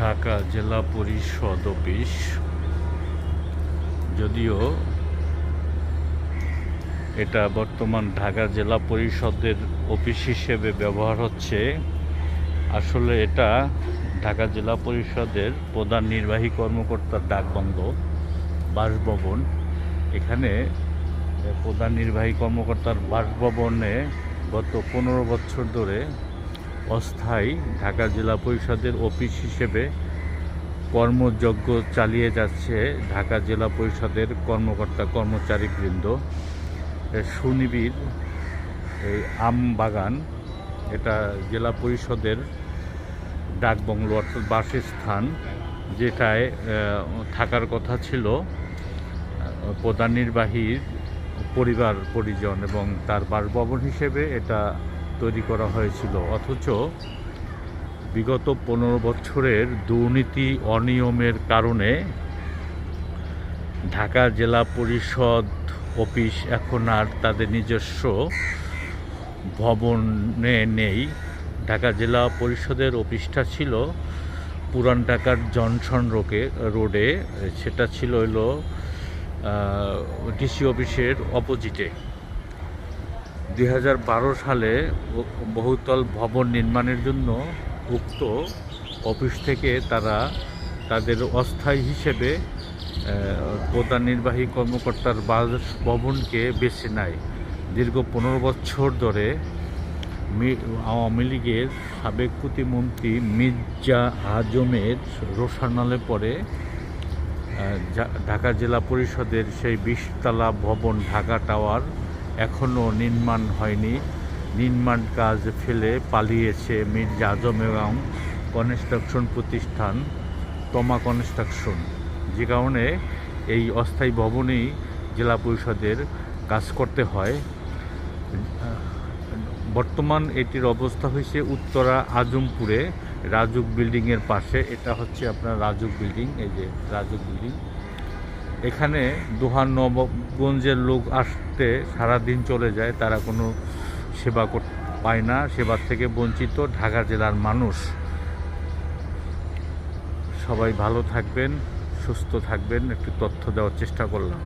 ঢাকা জেলা পরিষদ অফিস, যদিও এটা বর্তমান ঢাকা জেলা পরিষদের অফিস হিসেবে ব্যবহার হচ্ছে। আসলে এটা ঢাকা জেলা পরিষদের প্রধান নির্বাহী কর্মকর্তার ডাকবন্ধ, বাসভবন। এখানে প্রধান নির্বাহী কর্মকর্তার বাসভবনে গত পনেরো বছর ধরে অস্থায়ী ঢাকা জেলা পরিষদের অফিস হিসেবে কর্মযজ্ঞ চালিয়ে যাচ্ছে ঢাকা জেলা পরিষদের কর্মকর্তা কর্মচারীবৃন্দ। এ সুনিবিড় এই আম বাগান, এটা জেলা পরিষদের ডাকবাংলো অর্থাৎ বাসস্থান, যেটায় থাকার কথা ছিল প্রধান নির্বাহীর পরিবার, পরিজন এবং তার বাসভবন হিসেবে এটা তৈরি করা হয়েছিল। অথচ বিগত পনেরো বছরের দুর্নীতি, অনিয়মের কারণে ঢাকা জেলা পরিষদ অফিস এখন আর তাদের নিজস্ব ভবনে নেই। ঢাকা জেলা পরিষদের অফিসটা ছিল পুরান ঢাকার জনসন রোকে, রোডে। সেটা ছিল হলো ডিসি অফিসের অপোজিটে দুই হাজার বারো সালে বহুতল ভবন নির্মাণের জন্য উক্ত অফিস থেকে তারা তাদের অস্থায়ী হিসেবে প্রধান নির্বাহী কর্মকর্তার বাস ভবনকে বেছে নেয়। দীর্ঘ পনেরো বছর ধরে আওয়ামী লীগের সাবেক প্রতিমন্ত্রী মির্জা আজমের রোশানালে পরে ঢাকা জেলা পরিষদের সেই বিশতলা ভবন ঢাকা টাওয়ার এখনও নির্মাণ হয়নি। নির্মাণ কাজ ফেলে পালিয়েছে মির্জা আজম এবং কনস্ট্রাকশন প্রতিষ্ঠান তমা কনস্ট্রাকশন। যে কারণে এই অস্থায়ী ভবনেই জেলা পরিষদের কাজ করতে হয়। বর্তমান এটির অবস্থা হয়েছে উত্তরা আজমপুরে রাজুক বিল্ডিংয়ের পাশে। এটা হচ্ছে আপনার রাজুক বিল্ডিং, এই যে রাজুক বিল্ডিং। এখানে দোহার নবগঞ্জের লোক আসতে সারা দিন চলে যায়, তারা কোনো সেবা পায় না, সেবার থেকে বঞ্চিত ঢাকা জেলার মানুষ। সবাই ভালো থাকবেন, সুস্থ থাকবেন, একটু তথ্য দেওয়ার চেষ্টা করলাম।